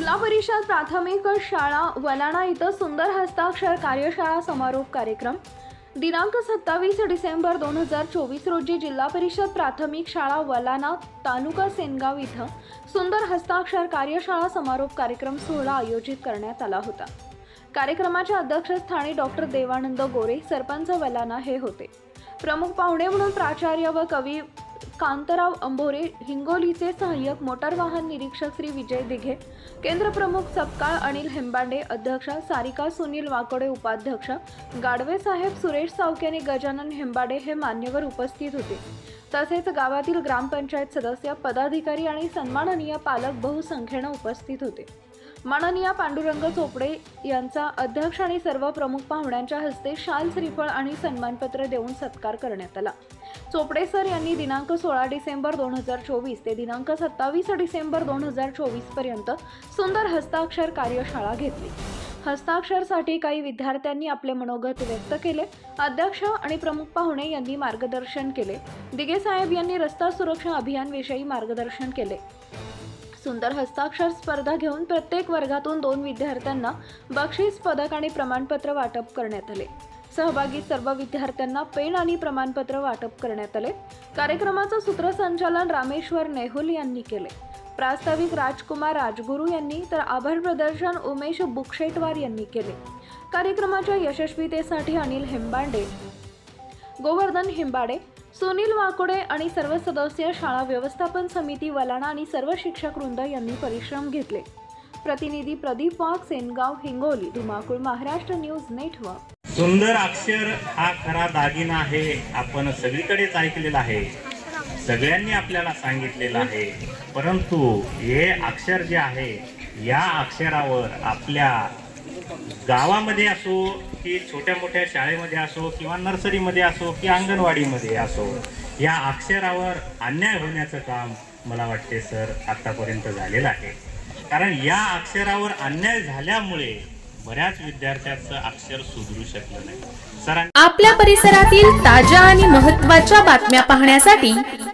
जिल्हा परिषद प्राथमिक शाळा वलाणा इथं सुंदर हस्ताक्षर कार्यशाळा समारोप कार्यक्रम. दिनांक सत्तावीस डिसेंबर दोन हजार चोवीस रोजी जिल्हा परिषद प्राथमिक शाळा वलाना तालुका सेनगाव इथं सुंदर हस्ताक्षर कार्यशाळा समारोप कार्यक्रम सोहळा आयोजित करण्यात आला होता. कार्यक्रमाच्या अध्यक्षस्थानी डॉक्टर देवानंद गोरे सरपंच वलाना हे होते. प्रमुख पाहुणे म्हणून प्राचार्य व कवी कांतराव अंबोरे हिंगोलीचे सहाय्यक मोटार वाहन निरीक्षक श्री विजय दिघे केंद्रप्रमुख सपकाळ अनिल हेंबांडे अध्यक्ष सारिका सुनील वाकोडे उपाध्यक्ष गाडवे साहेब सुरेश सावके आणि गजानन हेंबाडे हे मान्यवर उपस्थित होते. तसेच गावातील ग्रामपंचायत सदस्य पदाधिकारी आणि सन्माननीय पालक बहुसंख्येनं उपस्थित होते. माननीय पांडुरंग चोपडे यांचा अध्यक्ष आणि सर्व प्रमुख पाहुण्यांच्या हस्ते शाल श्रीफळ आणि सन्मानपत्र देऊन सत्कार करण्यात आला. चोपडे सर यांनी दिनांक सोळा डिसेंबर दोन हजार चोवीस ते दिनांक सत्तावीस डिसेंबर दोन हजार चोवीसपर्यंत सुंदर हस्ताक्षर कार्यशाळा घेतली. हस्ताक्षरसाठी काही विद्यार्थ्यांनी आपले मनोगत व्यक्त केले. अध्यक्ष आणि प्रमुख पाहुणे यांनी मार्गदर्शन केले. दिगे साहेब यांनी रस्ता सुरक्षा अभियानविषयी मार्गदर्शन केले. सुंदर हस्ताक्षर स्पर्धा घेऊन प्रत्येक वर्गातून दोन विद्यार्थ्यांना बक्षीस पदक आणि प्रमाणपत्र वाटप करण्यात आले. सहभागी सर्व विद्यार्थ्यांना पेन आणि प्रमाणपत्र वाटप करण्यात आले. कार्यक्रमाचं सूत्रसंचालन रामेश्वर नेहुल यांनी केले. प्रास्ताविक राजकुमार राजगुरू यांनी तर आभार प्रदर्शन उमेश बुकशेटवार यांनी केले. कार्यक्रमाच्या यशस्वीतेसाठी अनिल हेंबांडे गोवर्धन हिंबाडे सुनील वाकोडे आणि सर्व सदस्य शाळा व्यवस्थापन समिती वलाणा आणि सर्व शिक्षक वृंद यांनी परिश्रम घेतले. प्रतिनिधी प्रदीप वाघ सेनगाव हिंगोली धुमाकूळ महाराष्ट्र न्यूज नेटवर्क. सुंदर अक्षर हा खरा दागिना आहे. आपण सगळीकडेच ऐकलेला आहे. सगळ्यांनी आपल्याला सांगितलेलं आहे. परंतु हे अक्षर जे आहे या अक्षरावर आपल्या गावामध्ये असो की छोट्या मोठ्या शाळेमध्ये असो किंवा नर्सरीमध्ये असो की अंगणवाडीमध्ये असो या अक्षरावर अन्याय होण्याचं काम मला वाटते सर आतापर्यंत झालेलं आहे. कारण या अक्षरावर अन्याय झाल्यामुळे बऱ्याच विद्यार्थ्यांचं अक्षर सुधरू शकलं नाही. सरांनी आपल्या परिसरातील ताज्या आणि महत्त्वाच्या बातम्या पाहण्यासाठी